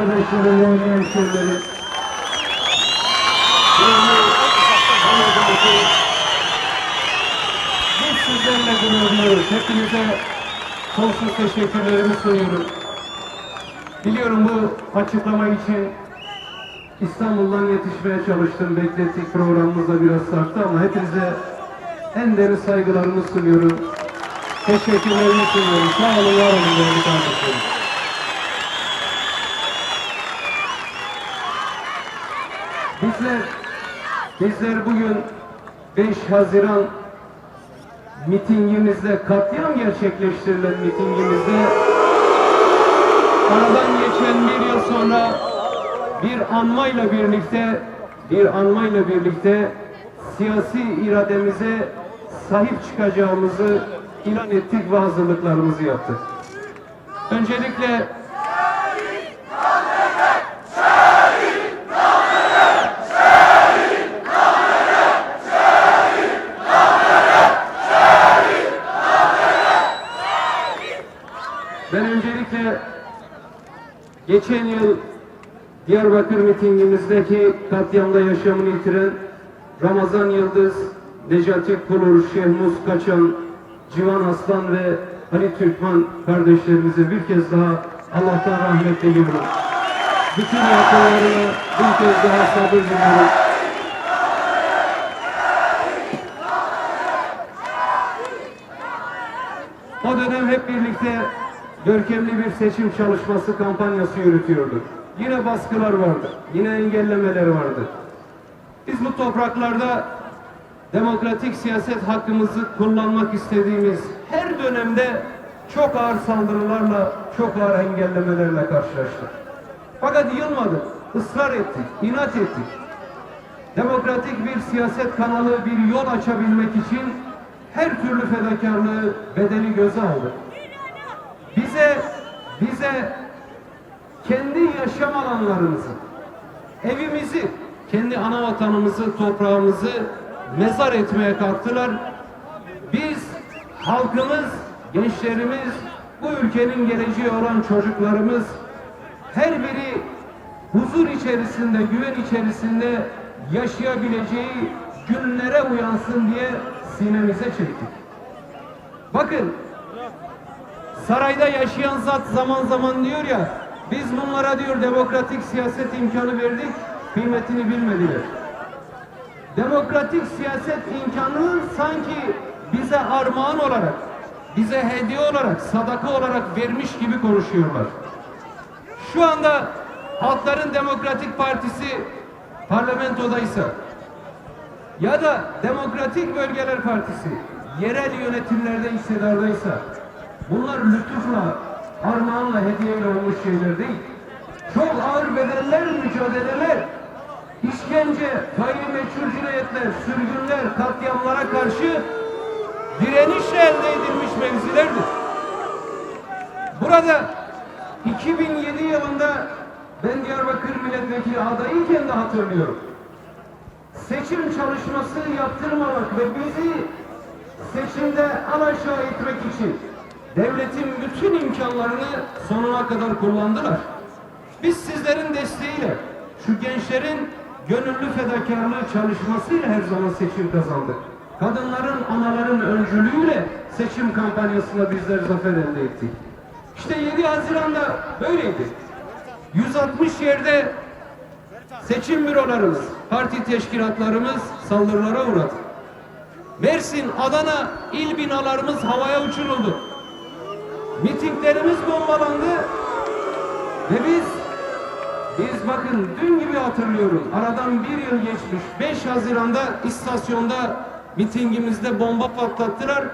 kardeşlerim, değerli hemşehrilerim. Biz sizlerle gururluyuz. Hepinize sonsuz teşekkürlerimi sunuyorum. Biliyorum bu açıklama için İstanbul'dan yetişmeye çalıştım. Beklettik programımız da biraz sarktı ama hepinize en derin saygılarımı sunuyorum. Teşekkürlerimi sunuyorum. Sağ olun, var olun değerli kardeşlerim. Bizler, bizler bugün 5 Haziran mitingimizde, katliam gerçekleştirilen mitingimizde aradan geçen bir yıl sonra bir anmayla birlikte bir anmayla birlikte siyasi irademize sahip çıkacağımızı ilan ettik ve hazırlıklarımızı yaptık. Öncelikle ben öncelikle geçen yıl Diyarbakır mitingimizdeki katliamda yaşamını yitiren Ramazan Yıldız, Necati Kulur, Şehmus Kaçan, Civan Aslan ve Ali Türkman kardeşlerimize bir kez daha Allah'tan rahmet diliyorum. Bütün yakınlarına bir kez daha sabır diliyorum. O dönem hep birlikte görkemli bir seçim çalışması kampanyası yürütüyorduk. Yine baskılar vardı, yine engellemeler vardı. Biz bu topraklarda demokratik siyaset hakkımızı kullanmak istediğimiz her dönemde çok ağır saldırılarla, çok ağır engellemelerle karşılaştık. Fakat yılmadık, ısrar ettik, inat ettik. Demokratik bir siyaset kanalı, bir yol açabilmek için her türlü fedakarlığı, bedeli göze aldık. Bize, bize kendi yaşam alanlarımızı, evimizi, kendi ana vatanımızı, toprağımızı mezar etmeye kalktılar. Biz, halkımız, gençlerimiz, bu ülkenin geleceği olan çocuklarımız her biri huzur içerisinde, güven içerisinde yaşayabileceği günlere uyansın diye sinemize çektik. Bakın sarayda yaşayan zat zaman zaman diyor ya biz bunlara diyor demokratik siyaset imkanı verdik kıymetini bilmediler. Demokratik siyaset imkanını sanki bize armağan olarak bize hediye olarak sadaka olarak vermiş gibi konuşuyorlar. Şu anda Halkların Demokratik Partisi parlamentodaysa ya da Demokratik Bölgeler Partisi yerel yönetimlerde iktidardaysa bunlar lütufla, armağanla, hediyeyle olmuş şeyler değil. Çok ağır bedeller, mücadeleler, işkence, gayrimeçhul cinayetler, sürgünler, katliamlara karşı direnişle elde edilmiş mevzilerdir. Burada 2007 yılında ben Diyarbakır milletvekili adayıyken de hatırlıyorum. Seçim çalışması yaptırmamak ve bizi seçimde alaşağı etmek için devletin bütün imkanlarını sonuna kadar kullandılar. Biz sizlerin desteğiyle şu gençlerin gönüllü fedakarlığı çalışmasıyla her zaman seçim kazandık. Kadınların, anaların öncülüğüyle seçim kampanyasında bizler zafer elde ettik. İşte 7 Haziran'da böyleydi. 160 yerde seçim bürolarımız, parti teşkilatlarımız saldırılara uğradı. Mersin, Adana il binalarımız havaya uçuruldu. Mitinglerimiz bombalandı ve biz biz bakın dün gibi hatırlıyorum. Aradan bir yıl geçmiş. 5 Haziran'da istasyonda mitingimizde bomba patlattılar.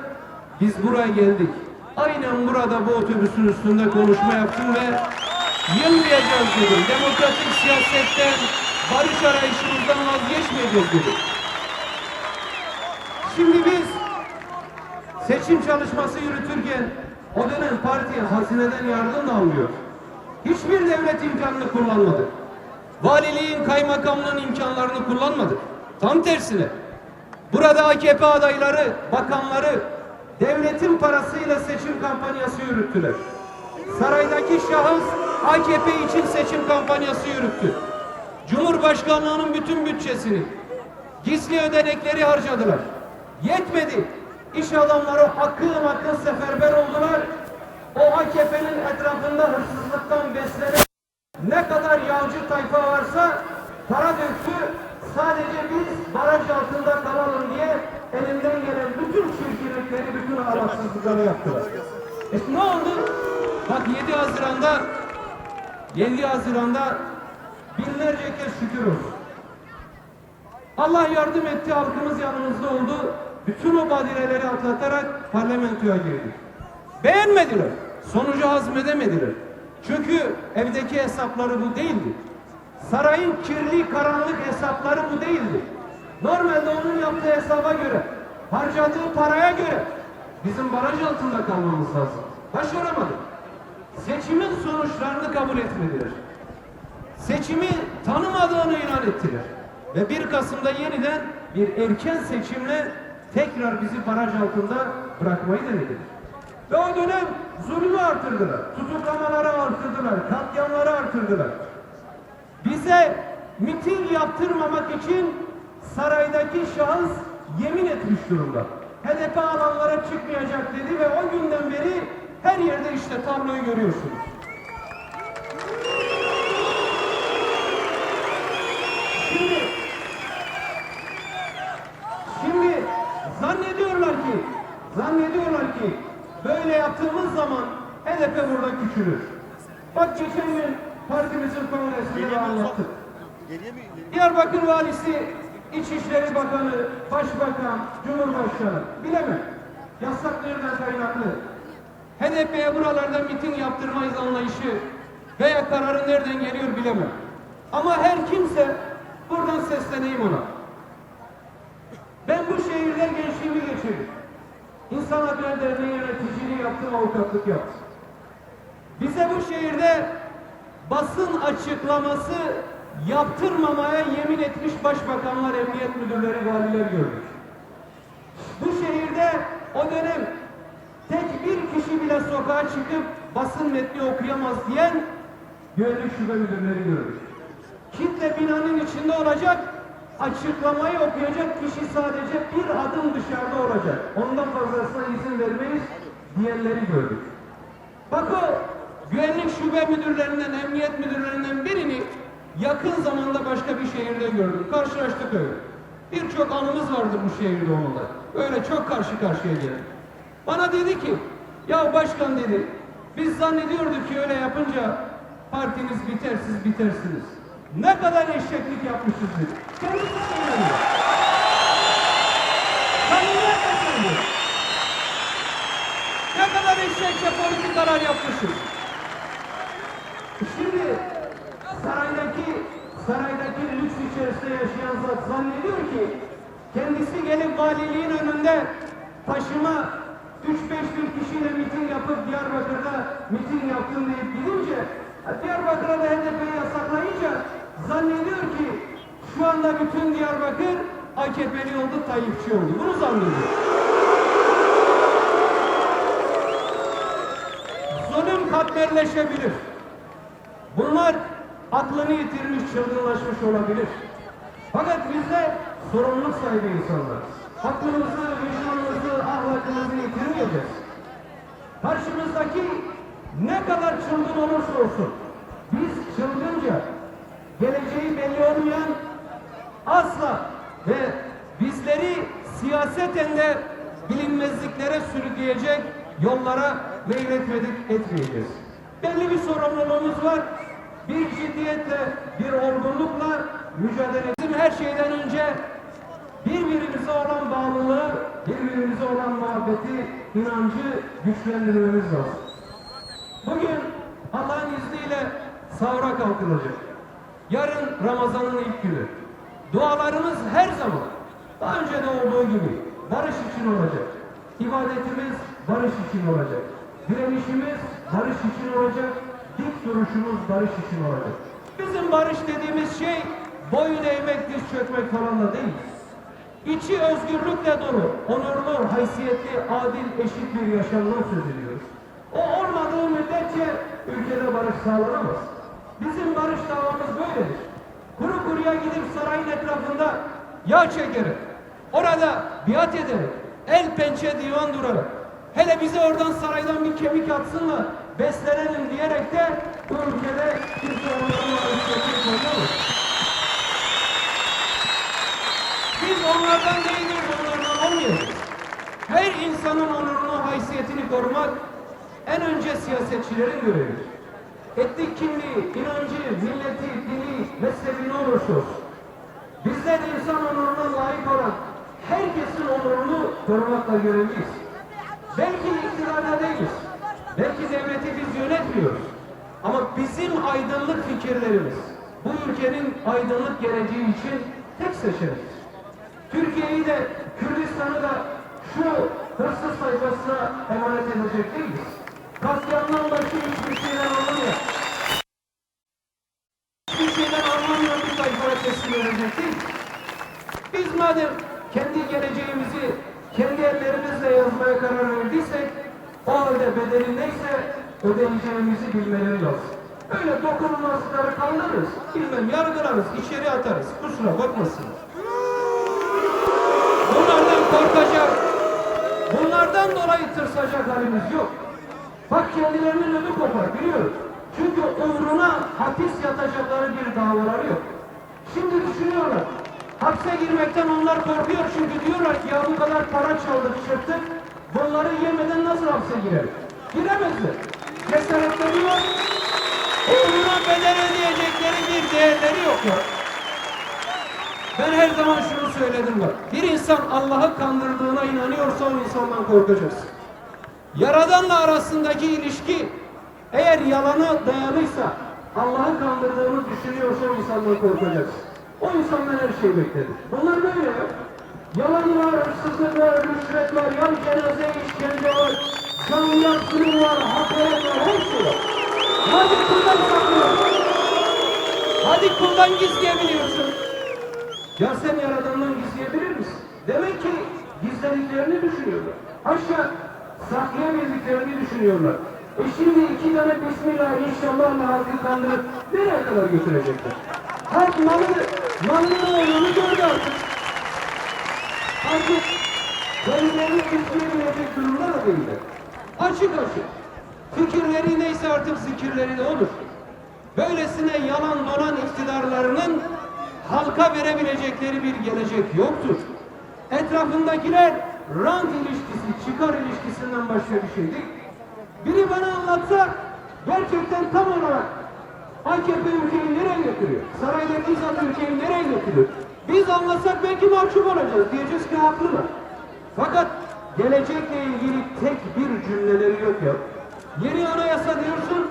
Biz buraya geldik. Aynen burada bu otobüsün üstünde konuşma yaptım ve yılmayacağız dedim. Demokratik siyasetten, barış arayışımızdan vazgeçmeyeceğiz dedim. Şimdi biz seçim çalışması yürütürken o dönem parti hazineden yardım da almıyor. Hiçbir devlet imkanını kullanmadı. Valiliğin, kaymakamlığın imkanlarını kullanmadı. Tam tersine. Burada AKP adayları, bakanları devletin parasıyla seçim kampanyası yürüttüler. saraydaki şahıs AKP için seçim kampanyası yürüttü. Cumhurbaşkanlığının bütün bütçesini, gizli ödenekleri harcadılar. Yetmedi. İş adamları akın akın seferber oldular. O AKP'nin etrafında hırsızlıktan beslenen ne kadar yağcı tayfa varsa para döktü. Sadece biz baraj altında kalalım diye elinden gelen bütün çirkinlikleri, bütün ahlaksızlıkları yaptılar. E ne oldu? Bak 7 Haziran'da 7 Haziran'da binlerce kez şükür olsun. Allah yardım etti, halkımız yanımızda oldu. Bütün o badireleri atlatarak parlamentoya girdik. Beğenmediler. Sonucu hazmedemediler. Çünkü evdeki hesapları bu değildi. Sarayın kirli, karanlık hesapları bu değildi. Normalde onun yaptığı hesaba göre, harcadığı paraya göre bizim baraj altında kalmamız lazım. Başaramadık. Seçimin sonuçlarını kabul etmediler seçimi tanımadığını ilan ettiler. Ve 1 Kasım'da yeniden bir erken seçimle tekrar bizi baraj altında bırakmayı denediler. Ve o dönem zulmü artırdılar, tutuklamaları artırdılar, katliamları artırdılar. Bize miting yaptırmamak için saraydaki şahıs yemin etmiş durumda. HDP alanlara çıkmayacak dedi ve o günden beri her yerde işte tabloyu görüyorsunuz. Şimdi, şimdi zannediyorlar ki, zannediyorlar ki böyle yaptığımız zaman HDP burada küçülür. Bak geçen gün partimizin kongresinde de anlattık. Diyarbakır Valisi, İçişleri Bakanı, Başbakan, Cumhurbaşkanı bilemem. Yasak nereden kaynaklı? HDP'ye buralarda miting yaptırmayız anlayışı veya kararı nereden geliyor bilemem. Ama her kimse buradan sesleneyim ona. Ben bu şehirde gençliğimi geçirdim. İnsan Hakları Derneği yöneticiliği yaptım, avukatlık yaptım. Bize bu şehirde basın açıklaması yaptırmamaya yemin etmiş başbakanlar, emniyet müdürleri, valiler gördük. Bu şehirde o dönem tek bir kişi bile sokağa çıkıp basın metni okuyamaz diyen güvenlik şube müdürleri gördük. Kitle binanın içinde olacak, açıklamayı okuyacak kişi sadece bir adım dışarıda olacak. Ondan fazlasına izin vermeyiz diyenleri gördük. Bak o güvenlik şube müdürlerinden, emniyet müdürlerinden birini yakın zamanda başka bir şehirde gördüm. Karşılaştık öyle. Birçok anımız vardı bu şehirde onunla. Öyle çok karşı karşıya geldik. Bana dedi ki, ya başkan dedi, biz zannediyorduk ki öyle yapınca partiniz biter, siz bitersiniz. Ne kadar eşeklik yapmışız dedi. Kendisi söylüyor. Samimiyetle söylüyor. Ne kadar eşekçe politikalar yapmışız. Şimdi saraydaki saraydaki lüks içerisinde yaşayan zat zannediyor ki kendisi gelip valiliğin önünde taşıma 3-5 bin kişiyle miting yapıp Diyarbakır'da miting yaptım deyip gidince Diyarbakır'a da HDP'yi yasaklayınca zannediyor ki şu anda bütün Diyarbakır AKP'li oldu, Tayyipçi oldu. Bunu zannediyor. zulüm katmerleşebilir. Bunlar aklını yitirmiş, çılgınlaşmış olabilir. Fakat biz de sorumluluk sahibi insanlar. Aklımızı, vicdanımızı, ahlakımızı yitirmeyeceğiz. Karşımızdaki ne kadar çılgın olursa olsun, biz çılgınca, geleceği belli olmayan asla ve bizleri siyaseten de bilinmezliklere sürükleyecek yollara meyletmedik etmeyeceğiz. Belli bir sorumluluğumuz var. Bir ciddiyetle, bir olgunlukla mücadele. Bizim her şeyden önce birbirimize olan bağlılığı, birbirimize olan muhabbeti, inancı güçlendirmemiz lazım. Bugün Allah'ın izniyle sahura kalkılacak. Yarın Ramazan'ın ilk günü. Dualarımız her zaman daha önce de olduğu gibi barış için olacak. İbadetimiz barış için olacak. Direnişimiz barış için olacak. Dik duruşumuz barış için olacak. Bizim barış dediğimiz şey boyun eğmek, diz çökmek falan da değil. İçi özgürlükle dolu, onurlu, haysiyetli, adil, eşit bir yaşamdan söz ediyoruz. O olmadığı müddetçe ülkede barış sağlanamaz. Bizim barış davamız böyledir. Kuru kuruya gidip sarayın etrafında yağ çekerek, orada biat ederek, el pençe divan durarak, hele bize oradan saraydan bir kemik atsınlar, beslenelim diyerek de bu ülkede kimse koruyamaz. Biz onlardan değiliz, onlardan olmayacağız. Her insanın onurunu, haysiyetini korumak en önce siyasetçilerin görevidir. Etnik kimliği, inancı, milleti, dini, mezhebi ne olursa olsun. Bizler insan onuruna layık olan herkesin onurunu korumakla görevliyiz. Belki iktidarda değiliz. Belki devleti biz yönetmiyoruz. Ama bizim aydınlık fikirlerimiz bu ülkenin aydınlık geleceği için tek seçenektir. Türkiye'yi de Kürdistan'ı da şu hırsız sayfasına emanet edecek değiliz. Katliamdan başka hiçbir şeyden anlamıyor. Hiçbir şeyden anlamıyor bir sayfaya teslim. Biz madem kendi geleceğimizi kendi ellerimizle yazmaya karar verdiysek o halde bedeli neyse ödeyeceğimizi bilmeleri lazım. Öyle dokunulmazlıkları kaldırırız, bilmem yargılarız, içeri atarız. Kusura bakmasınlar. Bunlardan korkacak, bunlardan dolayı tırsacak halimiz yok. Bak kendilerinin ödü kopar biliyorum. Çünkü uğruna hapis yatacakları bir davaları yok. Şimdi düşünüyorlar. Hapse girmekten onlar korkuyor çünkü diyorlar ki ya bu kadar para çaldık çırptık. Bunları yemeden nasıl hapse girelim? Giremezler. Cesaretleniyor. Uğruna bedel ödeyecekleri bir değerleri yok ya. Ben her zaman şunu söyledim bak. Bir insan Allah'ı kandırdığına inanıyorsa o insandan korkacaksın. Yaradanla arasındaki ilişki eğer yalana dayalıysa Allah'ı kandırdığını düşünüyorsa o insandan korkacaksın. O insandan her şey beklenir. Bunlar böyle ya. Yalan var, hırsızlık var, rüşvet var, yan cenaze işkence var, canlı yansını var, hakaret var, her şey var. Hadi kuldan saklıyor. Hadi kuldan gizleyebiliyorsun. Ya sen Yaradan'dan gizleyebilir misin? Demek ki gizlediklerini düşünüyorlar. Haşa saklayabildiklerini düşünüyorlar. E şimdi iki tane Bismillah inşallah halkı kandırıp nereye kadar götürecekler? Halk malı, malının olduğunu gördü artık. Artık kendilerini gizleyebilecek durumda da değiller. Açık açık. Fikirleri neyse artık zikirleri de olur. Böylesine yalan dolan iktidarlarının halka verebilecekleri bir gelecek yoktur. Etrafındakiler rant ilişkisi, çıkar ilişkisinden başka bir şey değil. Biri bana anlatsa gerçekten tam olarak AKP ülkeyi nereye götürüyor? Saraydaki zat ülkeyi nereye götürüyor? Biz anlatsak belki mahcup olacağız. Diyeceğiz ki haklılar. Fakat gelecekle ilgili tek bir cümleleri yok ya. Yeni anayasa diyorsun,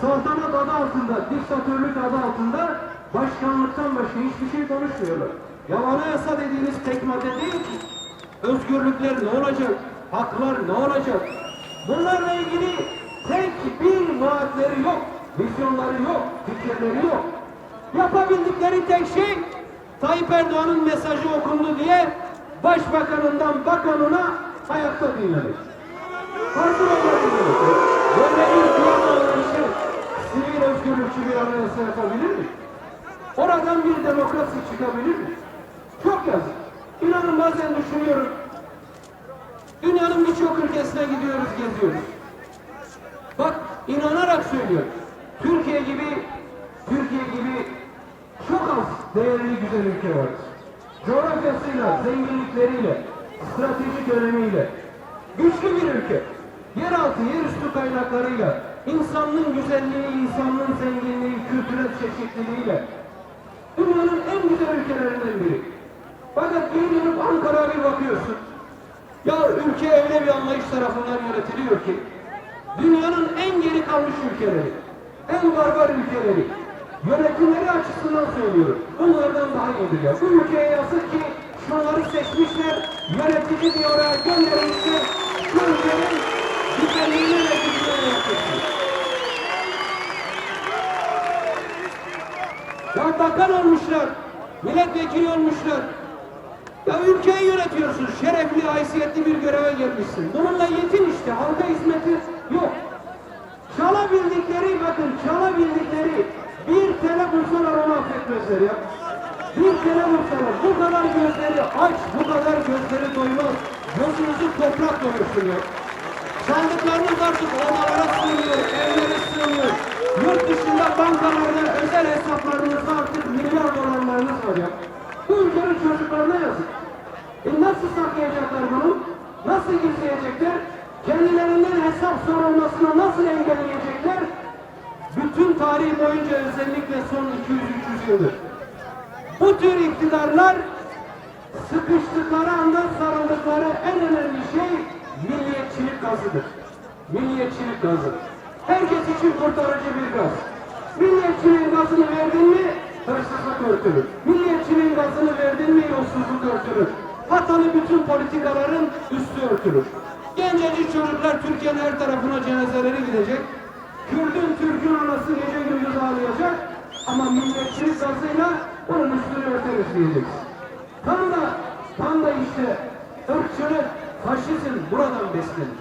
saltanat adı altında, diktatörlük adı altında başkanlıktan başka hiçbir şey konuşmuyorlar. Ya anayasa dediğiniz tek madde değil ki. Özgürlükler ne olacak? Haklar ne olacak? Bunlarla ilgili tek bir vaatleri yok. Vizyonları yok, fikirleri yok. Yapabildikleri tek şey Tayyip Erdoğan'ın mesajı okundu diye başbakanından bakanına ayakta dinlemek. Hazır olabilir. Böyle bir diyama anlayışı sivil özgürlükçü bir anayasa yapabilir mi? Oradan bir demokrasi çıkabilir mi? Çok yazık. İnanın bazen düşünüyorum. Dünyanın birçok ülkesine gidiyoruz, geziyoruz. Bak inanarak söylüyorum. Türkiye gibi Türkiye gibi çok az değerli güzel ülke var. Coğrafyasıyla, zenginlikleriyle, stratejik önemiyle güçlü bir ülke. Yeraltı, yerüstü kaynaklarıyla, insanlığın güzelliği, insanlığın zenginliği, kültürel çeşitliliğiyle dünyanın en güzel ülkelerinden biri. Fakat bir dönüp Ankara'ya bir bakıyorsun. Ya ülke öyle bir anlayış tarafından yönetiliyor ki dünyanın en geri kalmış ülkeleri, en barbar ülkeleri, yönetimleri açısından söylüyorum. Bunlardan daha iyidir ya. Bu ülkeye yazık ki şunları seçmişler, yönetici diye oraya göndermişler. Bu ülkenin güzelliğine ve gücüne yapmışlar. Ya bakan olmuşlar, milletvekili olmuşlar. Ya ülkeyi yönetiyorsun, şerefli, haysiyetli bir göreve gelmişsin. Bununla yetin işte, halka hizmeti yok. çalabildikleri bakın çalabildikleri bir tele bulsalar onu affetmezler ya. Bir tele bu kadar gözleri aç, bu kadar gözleri doymaz. Gözünüzü toprak doyursun ya. Sandıklarınız artık odalara sığmıyor, evlere sığmıyor. Yurt dışında bankalarda özel hesaplarınızda artık milyar dolarlarınız var ya. Bu ülkenin çocuklarına yazık. E nasıl saklayacaklar bunu? Nasıl gizleyecekler? Kendilerinden hesap sorulmasını nasıl engelleyecekler? Bütün tarih boyunca özellikle son 200-300 yıldır. Bu tür iktidarlar sıkıştıkları anda sarıldıkları en önemli şey milliyetçilik gazıdır. Milliyetçilik gazı. Herkes için kurtarıcı bir gaz. Milliyetçiliğin gazını verdin mi hırsızlık örtülür. Milliyetçiliğin gazını verdin mi yolsuzluk örtülür. Hatalı bütün politikaların üstü örtülür. Gencecik çocuklar Türkiye'nin her tarafına cenazeleri gidecek. Kürdün Türk'ün anası gece gündüz ağlayacak. Ama milliyetçilik gazıyla onun üstünü örteriz diyeceksin. Tam da, tam da işte ırkçılık, faşizm buradan beslenir.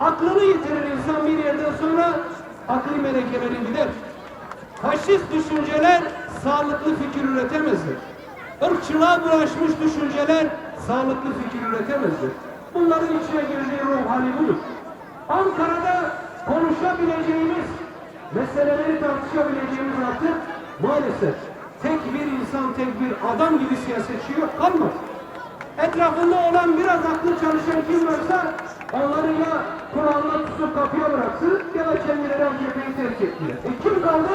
Aklını yitirir insan bir yerden sonra akli melekeleri gider. Faşist düşünceler sağlıklı fikir üretemezler. Irkçılığa bulaşmış düşünceler sağlıklı fikir üretemezler. Bunların içine girdiği ruh hali budur. Ankara'da konuşabileceğimiz, meseleleri tartışabileceğimiz artık maalesef tek bir insan, tek bir adam gibi siyasetçi yok, kalmadı. Etrafında olan biraz aklı çalışan kim varsa onları ya kulağına tutup kapıya bıraksın ya da kendileri AKP'yi terk ettiler. E kim kaldı?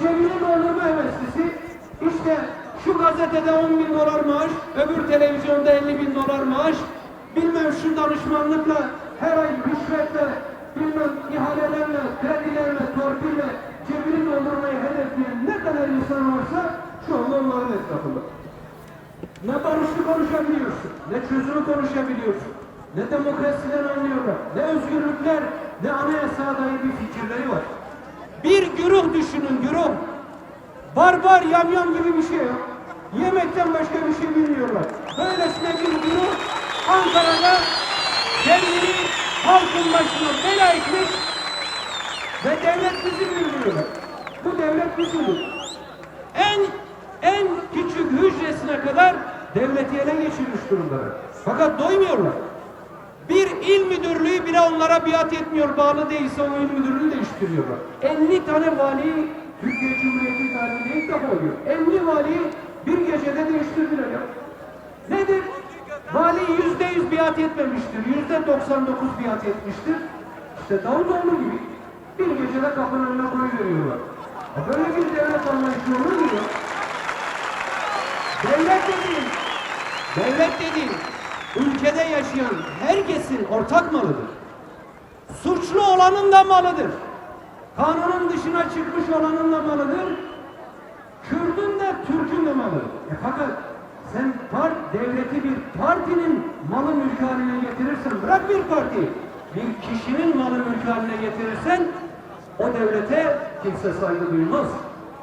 Cebini doldurma heveslisi. İşte şu gazetede 10 bin dolar maaş, öbür televizyonda 50 bin dolar maaş, bilmem şu danışmanlıkla her ay rüşvetle, bilmem ihalelerle, kredilerle, torpille cebini doldurmayı hedefleyen ne kadar insan varsa şu anda onların etrafında. Ne barışı konuşabiliyorsun, ne çözümü konuşabiliyorsun, ne demokrasiden anlıyorlar, ne özgürlükler, ne anayasaya dair bir fikirleri var. Bir güruh düşünün, güruh. Barbar, yamyam gibi bir şey. Yemekten başka bir şey bilmiyorlar. Böylesine bir güruh Ankara'da kendini halkın başına bela etmiş ve devlet bizim diyorlar. Bu devlet bizimdir. En en küçük hücresine kadar devleti ele geçirmiş durumdalar. Fakat doymuyorlar. Bir il müdürlüğü bile onlara biat etmiyor. Bağlı değilse o il müdürlüğünü değiştiriyorlar. 50 tane vali Türkiye Cumhuriyeti tarihinde ilk defa oluyor. 50 valiyi bir gecede değiştirdiler ya. Nedir? Vali yüzde yüz biat etmemiştir. Yüzde 99 biat etmiştir. İşte Davutoğlu gibi bir gecede kapının önüne koyuveriyorlar. Böyle bir devlet anlayışı olur mu? Devlet dediğin, devlet dediğin ülkede yaşayan herkesin ortak malıdır. Suçlu olanın da malıdır. Kanunun dışına çıkmış olanın da malıdır. Kürdün de Türk'ün de malıdır. E fakat sen part, devleti bir partinin malı mülkü haline getirirsen, bırak bir partiyi, bir kişinin malı mülkü haline getirirsen, o devlete kimse saygı duymaz.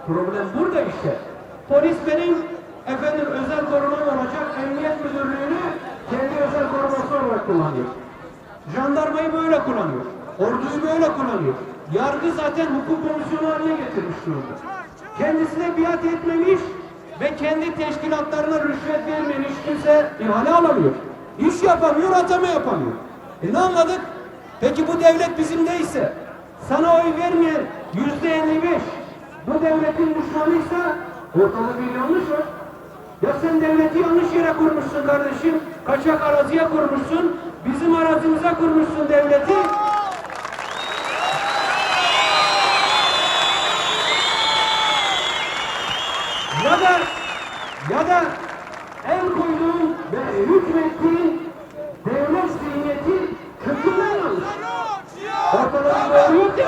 Problem burada işte. Polis benim efendim özel korumam olacak, emniyet müdürlüğünü kendi özel koruması olarak kullanıyor. Jandarmayı böyle kullanıyor. Orduyu böyle kullanıyor. Yargı zaten hukuk komisyonu haline getirmiş durumda. Kendisine biat etmemiş ve kendi teşkilatlarına rüşvet vermeyen hiç kimse ihale alamıyor. İş yapamıyor, atama yapamıyor. E ne anladık? Peki bu devlet bizim değilse, sana oy vermeyen yüzde 55 bu devletin düşmanıysa ortada bir yanlış var. Ya sen devleti yanlış yere kurmuşsun kardeşim. Kaçak araziye kurmuşsun. Bizim arazimize kurmuşsun devleti. Ya da ya da el koyduğun ve hükmettiğin devlet zihniyeti kökünden bir doğru yok ki.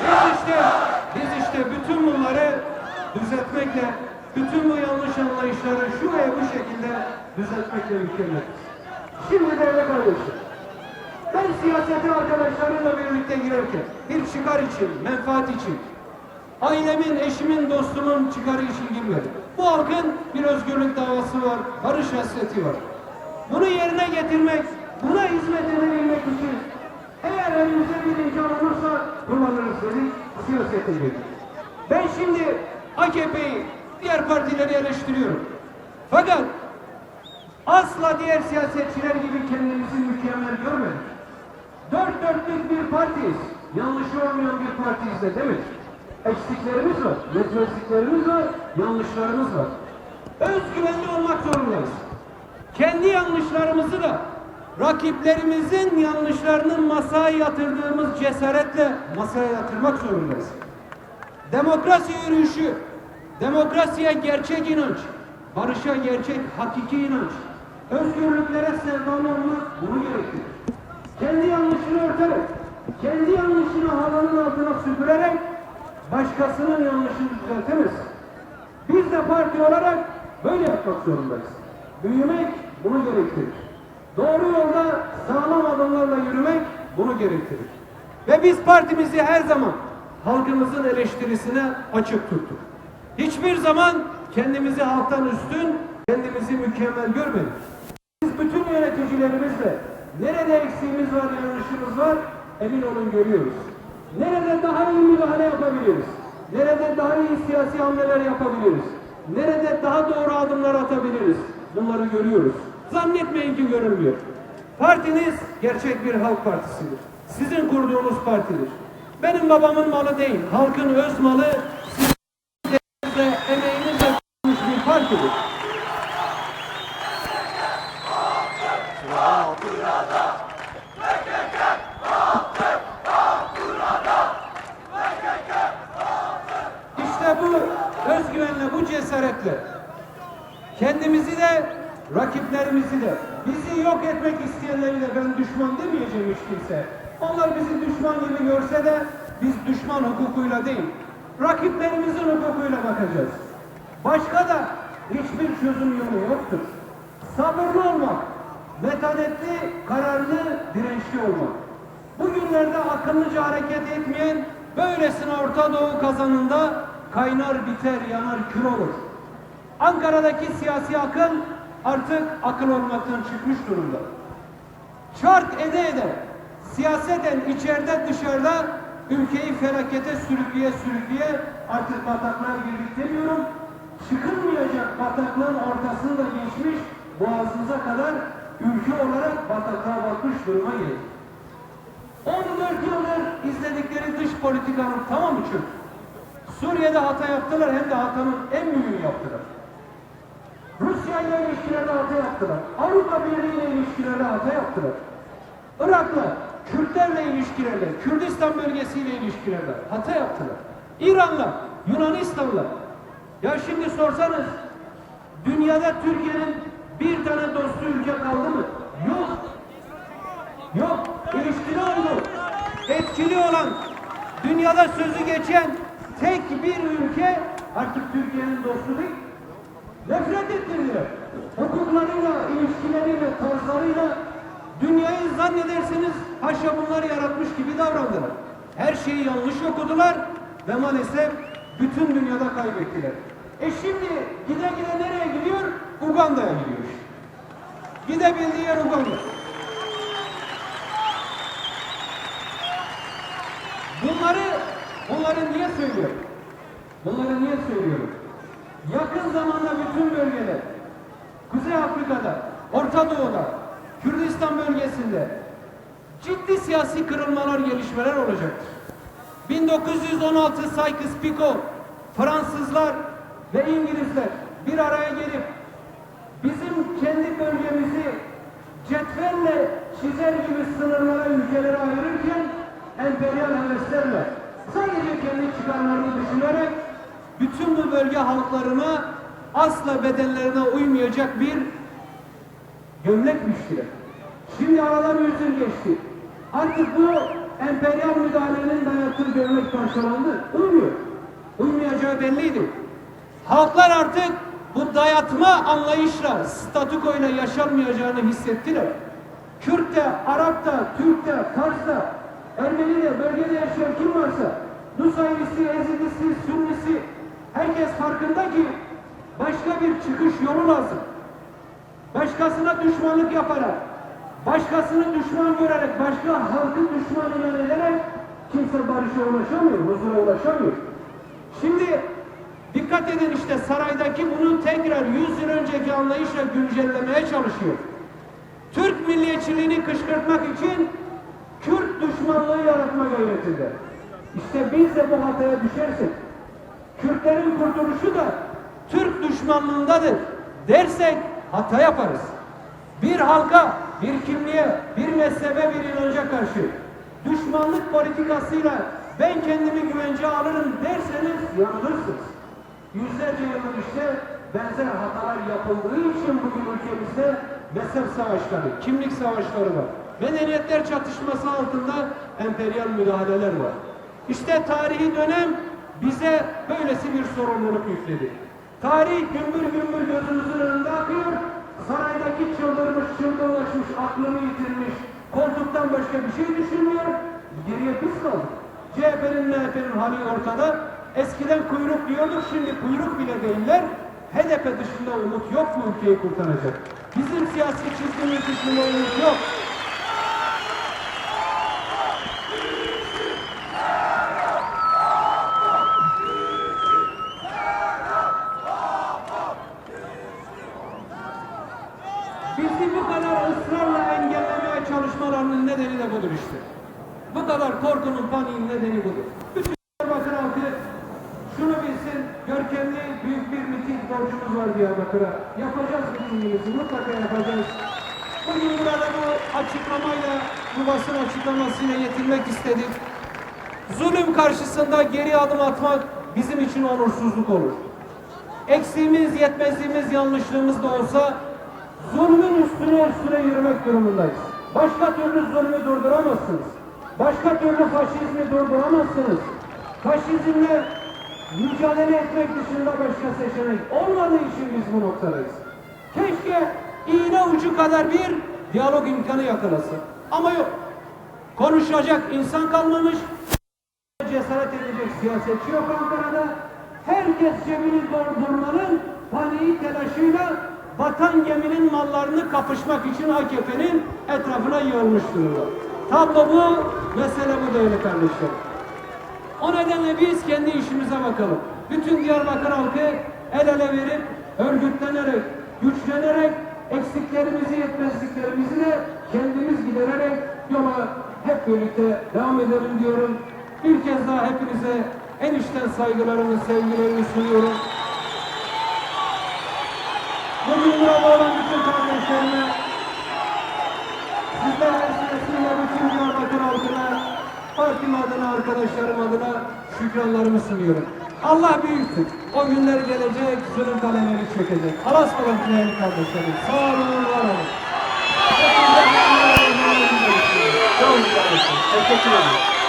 Biz işte, biz işte bütün bunları düzeltmekle, bütün bu yanlış anlayışları şu veya bu şekilde düzeltmekle mükelleriz. Şimdi değerli kardeşim, ben siyasete arkadaşlarımla birlikte girerken, bir çıkar için, menfaat için, ailemin, eşimin, dostumun çıkarı için girmedim. Bu halkın bir özgürlük davası var, barış hasreti var. Bunu yerine getirmek, buna hizmet edebilmek için eğer elimizde bir imkan olursa kullanırız dedik, siyasete girdik. Ben şimdi AKP'yi, diğer partileri eleştiriyorum. Fakat asla diğer siyasetçiler gibi kendimizi mükemmel görmedik. Dört dörtlük bir partiyiz. Yanlışı olmayan bir partiyiz de değil mi? Eksiklerimiz var, yetmezliklerimiz var, yanlışlarımız var. Özgüvenli olmak zorundayız. Kendi yanlışlarımızı da rakiplerimizin yanlışlarının masaya yatırdığımız cesaretle masaya yatırmak zorundayız. Demokrasi yürüyüşü, demokrasiye gerçek inanç, barışa gerçek hakiki inanç, özgürlüklere sevdalı olmak bunu gerektirir. Kendi yanlışını örterek, kendi yanlışını halının altına süpürerek başkasının yanlışını düzeltemez. Biz de parti olarak böyle yapmak zorundayız. Büyümek bunu gerektirir. Doğru yolda sağlam adımlarla yürümek bunu gerektirir. Ve biz partimizi her zaman halkımızın eleştirisine açık tuttuk. Hiçbir zaman kendimizi halktan üstün, kendimizi mükemmel görmedik. Biz bütün yöneticilerimizle nerede eksiğimiz var, yanlışımız var emin olun görüyoruz. Nerede daha iyi müdahale yapabiliriz? Nerede daha iyi siyasi hamleler yapabiliriz? Nerede daha doğru adımlar atabiliriz? Bunları görüyoruz. Zannetmeyin ki görünmüyor. Partiniz gerçek bir halk partisidir. Sizin kurduğunuz partidir. Benim babamın malı değil, halkın öz malı, sizin de kurulmuş bir partidir. İşte bu özgüvenle, bu cesaretle kendimizi de rakiplerimizi de bizi yok etmek isteyenleri de ben düşman demeyeceğim hiç kimse. Onlar bizi düşman gibi görse de düşman hukukuyla değil, rakiplerimizin hukukuyla bakacağız. Başka da hiçbir çözüm yolu yoktur. Sabırlı olmak, metanetli, kararlı, dirençli olmak. Bugünlerde akıllıca hareket etmeyen böylesine Orta Doğu kazanında kaynar biter yanar kül olur. Ankara'daki siyasi akıl artık akıl olmaktan çıkmış durumda. Çark ede ede siyaseten içeride dışarıda ülkeyi felakete sürükleye sürükleye artık bataklığa girdik demiyorum. Çıkılmayacak bataklığın ortasını da geçmiş boğazımıza kadar ülke olarak bataklığa batmış duruma geldik. 14 yıldır izledikleri dış politikanın tamamı çöktü. Suriye'de hata yaptılar hem de hatanın en büyüğünü yaptılar. Rusya ile ilişkilerde hata yaptılar. Avrupa Birliği ile ilişkilerde hata yaptılar. Irak'la, Kürtlerle ilişkilerde, Kürdistan bölgesiyle ilişkilerde hata yaptılar. İran'la, Yunanistan'la. Ya şimdi sorsanız dünyada Türkiye'nin bir tane dostu ülke kaldı mı? Yok. Yok. İlişkili oldu. Etkili olan, dünyada sözü geçen tek bir ülke artık Türkiye'nin dostu değil. Nefret ettirdiler. Hukuklarıyla, ilişkileriyle, tarzlarıyla dünyayı zannederseniz haşa bunlar yaratmış gibi davrandılar. Her şeyi yanlış okudular ve maalesef bütün dünyada kaybettiler. E şimdi gide gide nereye gidiyor? Uganda'ya gidiyor. Gidebildiği yer Uganda. Bunları, bunları niye söylüyorum? Bunları niye söylüyorum? Yakın zamanda bütün bölgeler, Kuzey Afrika'da, Orta Doğu'da, Kürdistan bölgesinde ciddi siyasi kırılmalar, gelişmeler olacaktır. 1916 Sykes-Picot, Fransızlar ve İngilizler bir araya gelip bizim kendi bölgemizi cetvelle çizer gibi sınırlara, ülkelere ayırırken emperyal heveslerle sadece kendi çıkarlarını düşünerek bütün bu bölge halklarına asla bedenlerine uymayacak bir gömlek biçtiler. Şimdi aradan yüz geçti. Artık bu emperyal müdahalenin dayattığı gömlek parçalandı. Uymuyor. Uymayacağı belliydi. Halklar artık bu dayatma anlayışla, statükoyla yaşanmayacağını hissettiler. Kürt de, Arap da, Türk de, Kars da, Ermeni de, bölgede yaşayan kim varsa, Nusayrisi, Ezidisi, Sünni herkes farkında ki başka bir çıkış yolu lazım. Başkasına düşmanlık yaparak, başkasını düşman görerek, başka halkı düşman ilan ederek kimse barışa ulaşamıyor, huzura ulaşamıyor. Şimdi dikkat edin işte saraydaki bunu tekrar 100 yıl önceki anlayışla güncellemeye çalışıyor. Türk milliyetçiliğini kışkırtmak için Kürt düşmanlığı yaratma gayretinde. İşte biz de bu hataya düşersek, Kürtlerin kurtuluşu da Türk düşmanlığındadır dersek hata yaparız. Bir halka, bir kimliğe, bir mezhebe, bir inanca karşı düşmanlık politikasıyla ben kendimi güvence alırım derseniz yanılırsınız. Yüzlerce yıldır işte benzer hatalar yapıldığı için bugün ülkemizde mezhep savaşları, kimlik savaşları var. Medeniyetler çatışması altında emperyal müdahaleler var. İşte tarihi dönem bize böylesi bir sorumluluk yükledi. Tarih gümbür gümbür gözümüzün önünde akıyor. Saraydaki çıldırmış, çılgınlaşmış, aklını yitirmiş, koltuktan başka bir şey düşünmüyor. Geriye biz kaldık. CHP'nin, MHP'nin hali ortada. Eskiden kuyruk diyorduk, şimdi kuyruk bile değiller. HDP dışında umut yok mu ülkeyi kurtaracak? Bizim siyasi çizgimiz dışında umut yok. Bizi bu kadar ısrarla engellemeye çalışmalarının nedeni de budur işte. Bu kadar korkunun paniğin nedeni budur. Bütün Diyarbakır halkı şunu bilsin, görkemli büyük bir miting borcumuz var Diyarbakır'a. Yapacağız mitingimizi, mutlaka yapacağız. Bugün burada bu açıklamayla, bu basın açıklamasıyla yetinmek istedik. Zulüm karşısında geri adım atmak bizim için onursuzluk olur. Eksiğimiz, yetmezliğimiz, yanlışlığımız da olsa zulmün üstüne üstüne yürümek durumundayız. Başka türlü zulmü durduramazsınız. Başka türlü faşizmi durduramazsınız. Faşizmle mücadele etmek dışında başka seçenek olmadığı için biz bu noktadayız. Keşke iğne ucu kadar bir diyalog imkanı yakalasın. Ama yok. Konuşacak insan kalmamış, cesaret edecek siyasetçi yok Ankara'da. Herkes cebini doldurmanın paniği telaşıyla batan geminin mallarını kapışmak için AKP'nin etrafına yığılmış durumda. Tablo bu, mesele bu değerli kardeşler. O nedenle biz kendi işimize bakalım. Bütün Diyarbakır halkı el ele verip, örgütlenerek, güçlenerek, eksiklerimizi, yetmezliklerimizi de kendimiz gidererek yola hep birlikte devam edelim diyorum. Bir kez daha hepinize en içten saygılarımı, sevgilerimi sunuyorum. Bugün burada olan bütün kardeşlerime, sizler vesilesiyle bütün Diyarbakır halkına, partim adına, arkadaşlarım adına şükranlarımı sunuyorum. Allah büyüktür. O günler gelecek, zulüm kaleleri çökecek. Alas olun değerli kardeşlerim. Sağ olun, var olun. Teşekkür ederim.